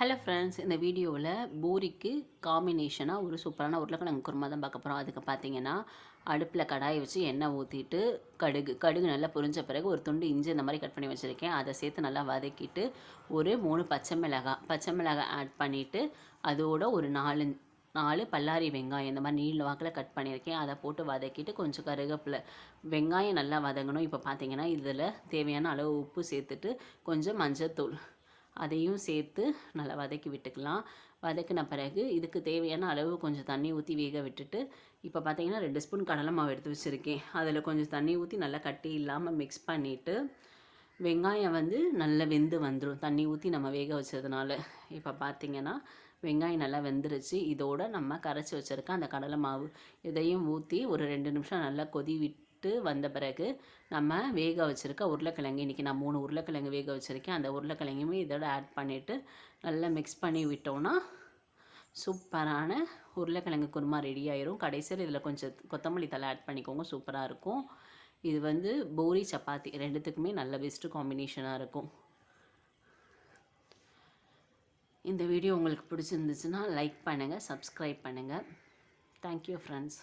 Hello friends இந்த வீடியோவில் பூரிக்கு காம்பினேஷனாக ஒரு சூப்பரான உருளைக்கிழங்கு குருமா தான் பார்க்க போகிறோம் அதுக்கு பார்த்தீங்கன்னா அடுப்பில் கடாயை வச்சு எண்ணெய் ஊற்றிட்டு கடுகு கடுகு நல்லா பொரிஞ்ச பிறகு ஒரு துண்டு இஞ்சி இந்த மாதிரி கட் பண்ணி வச்சுருக்கேன். அதை சேர்த்து நல்லா வதக்கிட்டு ஒரு மூணு பச்சை மிளகாய் பச்சை மிளகாய் ஆட் பண்ணிவிட்டு அதோட ஒரு நாலு நாலு பல்லாரி வெங்காயம் இந்த மாதிரி நீள வாக்கில் கட் பண்ணியிருக்கேன். அதை போட்டு வதக்கிட்டு கொஞ்சம் கருவேப்பிலை வெங்காயம் நல்லா வதங்கணும். இப்போ பார்த்தீங்கன்னா இதில் தேவையான அளவு உப்பு சேர்த்துட்டு கொஞ்சம் மஞ்சத்தூள் அதையும் சேர்த்து நல்லா வதக்கி விட்டுக்கலாம். வதக்கின பிறகு இதுக்கு தேவையான அளவு கொஞ்சம் தண்ணி ஊற்றி வேக விட்டுட்டு இப்போ பார்த்தீங்கன்னா ரெண்டு ஸ்பூன் கடலை மாவு எடுத்து வச்சுருக்கேன். அதில் கொஞ்சம் தண்ணி ஊற்றி நல்லா கட்டி இல்லாமல் மிக்ஸ் பண்ணிவிட்டு வெங்காயம் வந்து நல்லா வெந்து வந்துடும் தண்ணி ஊற்றி நம்ம வேக வச்சதுனால. இப்போ பார்த்தீங்கன்னா வெங்காயம் நல்லா வெந்துருச்சு. இதோடு நம்ம கரைச்சி வச்சுருக்க அந்த கடலை மாவு இதையும் ஊற்றி ஒரு ரெண்டு நிமிஷம் நல்லா கொதி விட்டு வந்த பிறகு நம்ம வேக வச்சுருக்க உருளைக்கிழங்கு இன்றைக்கி நான் மூணு உருளைக்கிழங்கு வேக வச்சுருக்கேன். அந்த உருளைக்கிழங்குமே இதோட ஆட் பண்ணிவிட்டு நல்லா மிக்ஸ் பண்ணி விட்டோன்னா சூப்பரான உருளைக்கிழங்கு குருமா ரெடி ஆயிரும். கடைசியில் இதில் கொஞ்சம் கொத்தமல்லி தலை ஆட் பண்ணிக்கோங்க சூப்பராக இருக்கும். இது வந்து பூரி சப்பாத்தி ரெண்டுத்துக்குமே நல்ல பெஸ்ட்டு காம்பினேஷனாக இருக்கும். இந்த வீடியோ உங்களுக்கு பிடிச்சிருந்துச்சுன்னா லைக் பண்ணுங்கள் சப்ஸ்கிரைப் பண்ணுங்கள் தேங்க்யூ ஃப்ரெண்ட்ஸ்